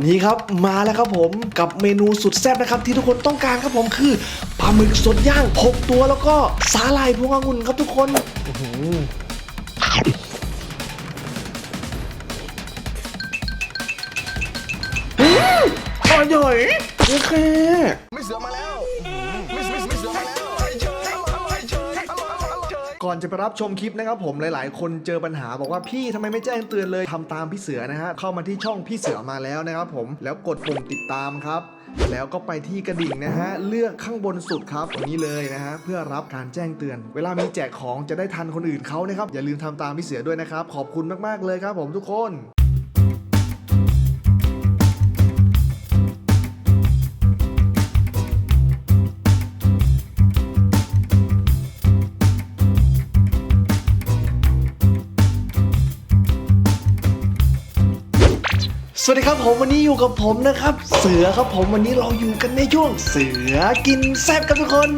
วันนี้ครับมาแล้วครับผมกับเมนูสุดแซ่บนะครับที่ทุกคนต้องการครับผมคือปลาหมึกสดย่าง6ตัวแล้วก็สาหร่ายพวงองุ่นครับทุกคนอื้อหืออืมอร่อยโอเค ไม่เสือมาแล้ว ก่อนจะไปรับชมคลิปนะครับผมหลาย ๆ คนเจอปัญหาบอกว่าพี่ทำไมไม่แจ้งเตือนเลยทำตามพี่เสือนะฮะเข้ามาที่ช่องพี่เสือมาแล้วนะครับผมแล้วกดปุ่มติดตามครับ แล้วก็ไปที่กระดิ่งนะฮะเลือกข้างบนสุดครับตรงนี้เลยนะฮะเพื่อรับการแจ้งเตือน เวลามีแจกของจะได้ทันคนอื่นเขานะครับอย่าลืมทำตามพี่เสือด้วยนะครับขอบคุณมาก ๆ เลยครับผมทุกคน วัสดีครับผมวันนี้อยู่กับผมนะครับ เสือครับผมวันนี้เราอยู่กันในช่วงเสือกินแซ่บครับทุกคน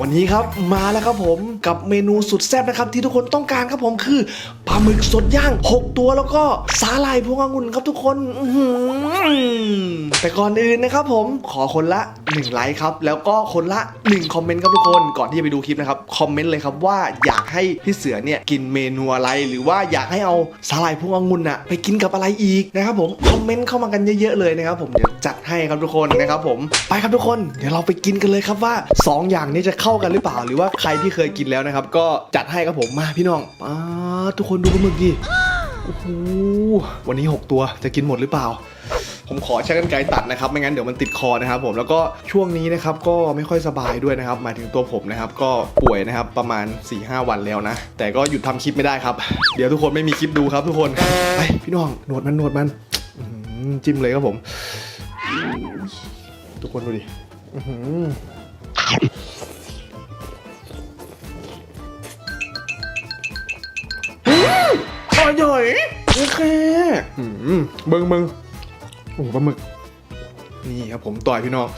วันนี้ครับมาแล้วครับผมกับเมนูสุดแซ่บนะครับที่ทุกคนต้องการครับผมคือปลาหมึกสดย่าง 6 ตัวแล้วก็สาหร่ายพวงองุ่นครับทุกคน อื้อหือ แต่ก่อนอื่นนะครับผมขอคนละ1ไลค์ครับแล้วก็คนละ1คอมเมนต์ครับทุกคนก่อนที่จะไปดูคลิปนะครับคอมเมนต์เลยครับว่าอยากให้พี่เสือเนี่ยกินเมนูอะไร หรือว่าอยากให้เอาสาหร่ายพวงองุ่นอะไปกินกับอะไรอีกนะครับผมคอมเมนต์เข้ามากันเยอะๆเลยนะครับผมเดี๋ยวจัดให้ครับทุกคนนะครับผมไปครับทุกคนเดี๋ยวเราไปกินกันเลยครับว่าสองอย่างนี้จะเข้ากันหรือเปล่า หรือว่าใครที่เคยกินแล้วนะครับ ก็จัดให้ครับผมมาพี่น้องป๊าทุกคนดูปลาหมึกดิโอ้โหวันนี้ 6 ตัวจะกินหมดหรือเปล่า ผมขอใช้กันไกรตัดนะครับ ไม่งั้นเดี๋ยวมันติดคอนะครับผมแล้วก็ช่วงนี้นะครับก็ไม่ค่อยสบายด้วยนะครับหมายถึงตัวผมนะครับก็ป่วยนะครับประมาณ4-5วันแล้วนะ แต่ก็หยุดทำคลิปไม่ได้ครับ เดี๋ยวทุกคนไม่มีคลิปดูครับทุกคนไปพี่น้องหนวดมันหนวดมันจิ้มเลยครับผม ทุกคนดูดิอร่อยโอเคมเบิ้งเบิ้ง โอ้โหปลาหมึก นี่ครับผมต่อยพี่น้อง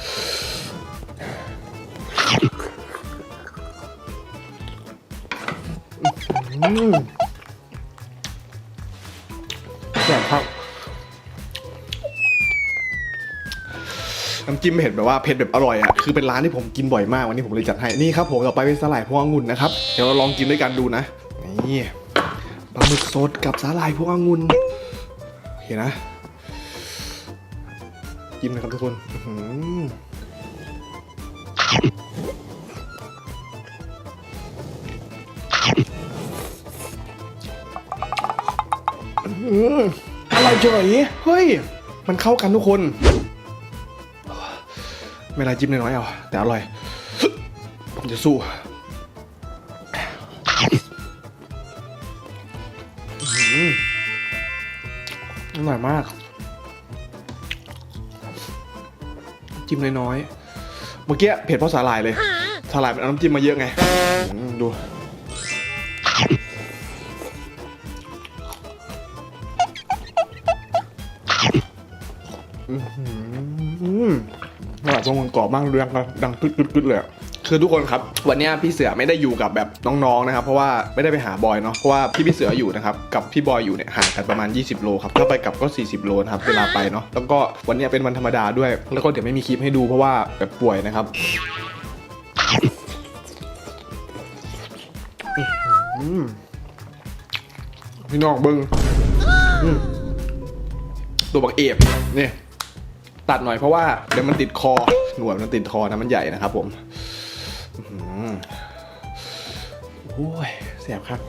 แซ่บครับน้ำจิ้มเผ็ดแบบว่าเผ็ดแบบอร่อยอะคือเป็นร้านที่ผมกินบ่อยมากวันนี้ผมเลยจัดให้นี่ครับผมต่อไปเป็นสาหร่ายพวงองุ่นนะครับเดี๋ยวเราลองกินด้วยกันดูนะนี่ปลาหมึกสดกับสาหร่ายพวงองุ่นเห็นนะ จิ้มนะครับทุกคนอื้อหืออื้อหืออร่อยจ่อยเฮ้ย มันเข้ากันทุกคน ไม่ไรจิ้มน้อยๆเอา แต่อร่อย ผมจะสู้อร่อยมาก จิ้มน้อยๆ เมื่อกี้เผ็ดเพราะสาหร่ายเลย สาหร่ายมันเอาน้ำจิ้มมาเยอะไงอืมดู อื้อหืออร่อยตรงมันกรอบมากเรื่องครับดังกึดกึดกึดเลยอะ คือทุกคนครับ วันนี้พี่เสือไม่ได้อยู่กับแบบน้องๆนะครับ เพราะว่าไม่ได้ไปหาบอยเนาะเพราะว่าพี่พี่เสืออยู่นะครับกับพี่บอยอยู่เนี่ยห่างกันประมาณ 20 โลครับถ้าไปกลับก็ 40 โลนะครับเวลาไปเนาะแล้วก็วันนี้เป็นวันธรรมดาด้วย แล้วก็เดี๋ยวไม่มีคลิปให้ดูเพราะว่าแบบป่วยนะครับพี่น้องเบิ้งตัวบักเอฟเนี่ยตัดหน่อยเพราะว่าเดี๋ยวมันติดคอหนวดมันติดคอนะมันใหญ่นะครับผม โอ้ยแสบครับ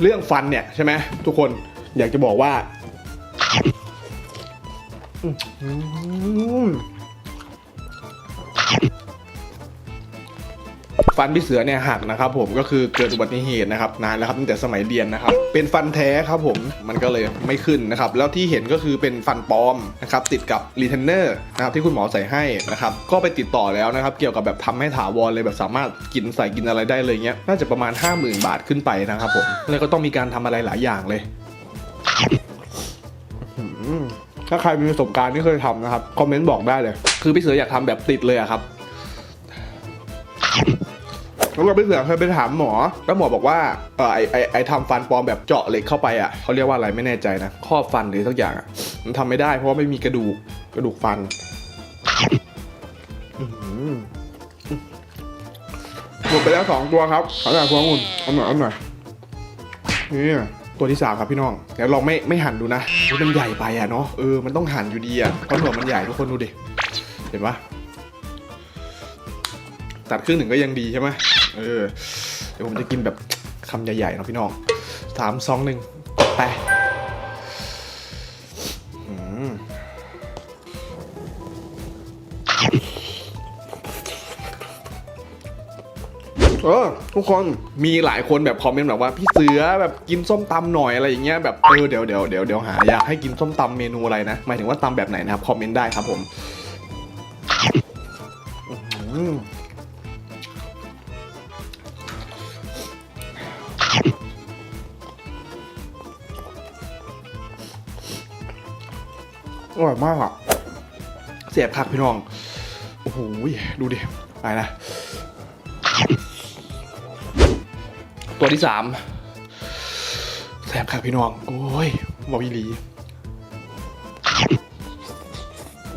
เรื่องฟันเนี่ยใช่ไหมทุกคนอยากจะบอกว่า อืม ฟันพี่เสือเนี่ยหักนะครับผมก็คือเกิดอุบัติเหตุนะครับนานแล้วครับตั้งแต่สมัยเรียนนะครับเป็นฟันแท้ครับผมมันก็เลยไม่ขึ้นนะครับแล้วที่เห็นก็คือเป็นฟันปลอมนะครับติดกับรีเทนเนอร์นะครับที่คุณหมอใส่ให้นะครับก็ไปติดต่อแล้วนะครับเกี่ยวกับแบบทำให้ถาวรเลยแบบสามารถกินใส่กินอะไรได้เลยเงี้ยน่าจะประมาณ 50,000 บาทขึ้นไปนะครับผมแล้วก็ต้องมีการทำอะไรหลายอย่างเลยถ้าใครมีประสบการณ์ที่เคยทำนะครับ คอมเมนต์บอกได้เลย คือพี่เสืออยากทำแบบติดเลยอะครับ แล้วก็ไปเสือเคยไปถามหมอ แล้วหมอบอกว่าเออไอไอไอทำฟันปลอมแบบเจาะเหล็กเข้าไปอะเขาเรียกว่าอะไรไม่แน่ใจนะครอบฟันหรือสักอย่างอะมันทำไม่ได้เพราะว่าไม่มีกระดูกกระดูกฟันหมดไปแล้วสองตัวครับขอหน่อยพวงอุ่นเอาหน่อยเอาหน่อยนี่ตัวที่สามครับพี่น้องเดี๋ยวลองไม่ไม่หั่นดูนะมันใหญ่ไปอะเนาะเออมันต้องหั่นอยู่ดีอะเพราะหนวดมันใหญ่ทุกคนดูดิเห็นปะตัดครึ่งหนึ่งก็ยังดีใช่ไหม เออ เดี๋ยวผมจะกินแบบคำใหญ่ๆเนาะพี่น้องสามสองหนึ่งไปอืมเออทุกคนมีหลายคนแบบคอมเมนต์แบบว่าพี่เสือแบบกินส้มตำหน่อยอะไรอย่างเงี้ยแบบเออเดี๋ยวเดี๋ยวเดี๋ยวเดี๋ยวหาอยากให้กินส้มตำเมนูอะไรนะหมายถึงว่าตำแบบไหนนะครับคอมเมนต์ได้ครับผม อร่อยมากอะเสียบคักพี่น้อง โอ้โหดูดิไปนะ ตัวที่สามแสบคักพี่น้อง โอ้ยบอกอีหลี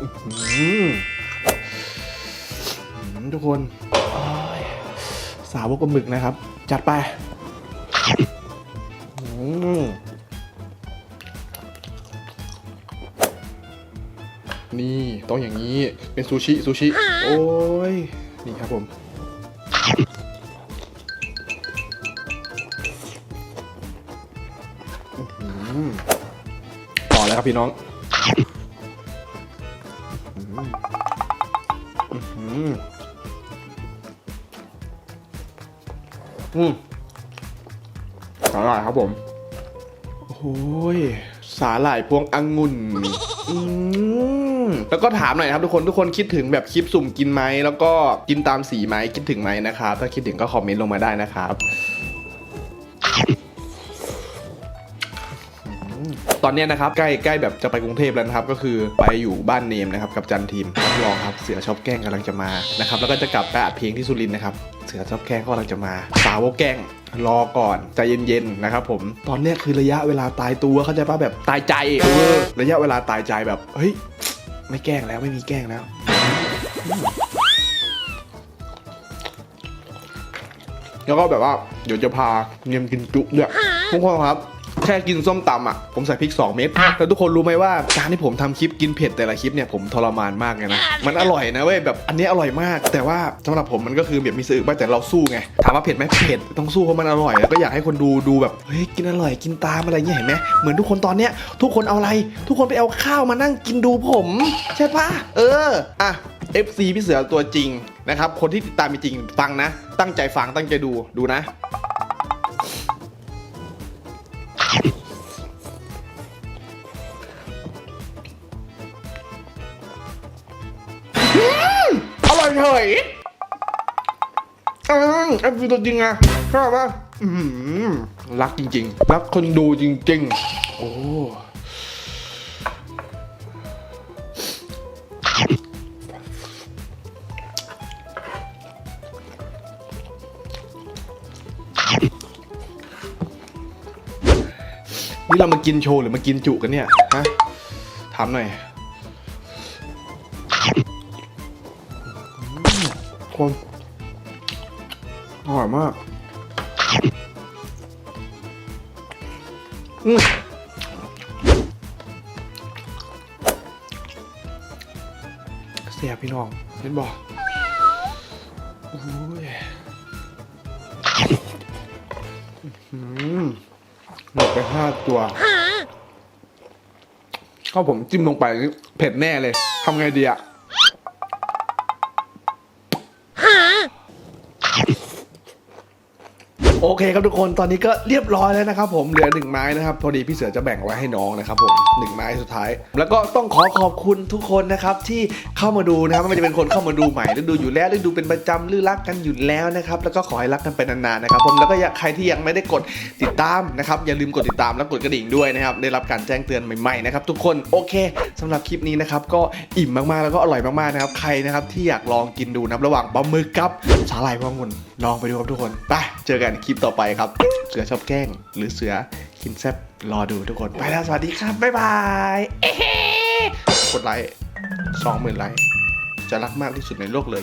อือทุกคนสาวกปลาหมึกนะครับ จัดไป อืม นี่ต้องอย่างนี้เป็นซูชิซูชิโอ้ยนี่ครับผมอื้อหือต่อแล้วครับพี่น้องอื้อหืออืมสาหร่ายครับผม โอ้ย สาหร่ายพวงองุ่น อืม แล้วก็ถามหน่อยนะครับทุกคนทุกคนคิดถึงแบบคลิปสุ่มกินไหมแล้วก็กินตามสีไหมคิดถึงไหมนะครับถ้าคิดถึงก็คอมเมนต์ลงมาได้นะครับตอนนี้นะครับใกล้ใกล้แบบจะไปกรุงเทพแล้วนะครับก็คือไปอยู่บ้านเนมนะครับกับจันทีมรับรองครับเสือชอบแกล้งกำลังจะมานะครับแล้วก็จะกลับไปอัดเพลงที่สุรินนะครับเสือชอบแกล้งก็กำลังจะมาสาวกแกล้งรอก่อนใจเย็นๆนะครับผมตอนนี้คือระยะเวลาตายตัวเข้าใจป่ะแบบตายใจเออระยะเวลาตายใจแบบเฮ้ย ไม่แกล้งแล้วไม่มีแกล้งแล้ว แล้วก็แบบว่า เดี๋ยวจะพาเนียมกินจุด้วยทุกคนครับแค่กินส้มตำอะผมใส่พริก 2 เม็ดแล้วทุกคนรู้ไหมว่าการที่ผมทำคลิปกินเผ็ดแต่ละคลิปเนี่ยผมทรมานมากเลยนะมันอร่อยนะเว้ยแบบอันนี้อร่อยมาก แต่ว่าสำหรับผมมันก็คือแบบมีสื่อบ้างแต่เราสู้ไงถามว่าเผ็ดไหมเผ็ดต้องสู้เพราะมันอร่อยแล้วก็อยากให้คนดูดูแบบเฮ้ยกินอร่อยกินตามอะไรเงี้ยเห็นไหมเหมือนทุกคนตอนเนี้ยทุกคนเอาอะไร ทุกคนไปเอาข้าวมานั่งกินดูผม ใช่ปะเอออะ FC พี่เสือตัวจริงนะครับคนที่ติดตามจริงๆฟังนะ ตั้งใจฟังตั้งใจดูดูนะ อยเฉยอเอฟซีตัวจริงอะชอบปะรักจริง ๆ รักคนดูจริง ๆ โอ้นี่เรามากินโชว์หรือมากินจุกันเนี่ย ฮะ ถามหน่อย คนอร่อยมากอืมเสียพี่น้องเห็นบอกโอ้ยอืมหมดไปห้าตัวข้าวผมจิ้มลงไปนี่เผ็ดแน่เลยทำไงดีอะ โอเคครับทุกคนตอนนี้ก็เรียบร้อยแล้วนะครับผมเหลือหนึ่งไม้นะครับพอดีพี่เสือจะแบ่งไว้ให้น้องนะครับผมหนึ่งไม้สุดท้าย แล้วก็ต้องขอขอบคุณทุกคนนะครับที่เข้ามาดูนะครับไม่ว่าจะเป็นคนเข้ามาดูใหม่หรือดูอยู่แล้วหรือดูเป็นประจำหรือรักกันอยู่แล้วนะครับแล้วก็ขอให้รักกันไปนานๆนะครับผมแล้วก็ใครที่ยังไม่ได้กดติดตามนะครับอย่าลืมกดติดตามและกดกระดิ่งด้วยนะครับได้รับการแจ้งเตือนใหม่ๆนะครับทุกคนโอเคสำหรับคลิปนี้นะครับก็อิ่มมากๆแล้วก็อร่อยมากๆนะครับใครนะครับที่อยากลองกินดูนะระหว่างปลาหมึกกับสาหร่ายพวงองุ่นลองไปดูครับทุกคนไปเจอกันลิปต่อไปครับ เสือชอบแกล้ง หรือเสือกินแซบรอดูทุกคน ไปแล้วสวัสดีครับ บ๊ายบายเอ๊ะกดไลค์สองหมื่นไลค์จะรักมากที่สุดในโลกเลย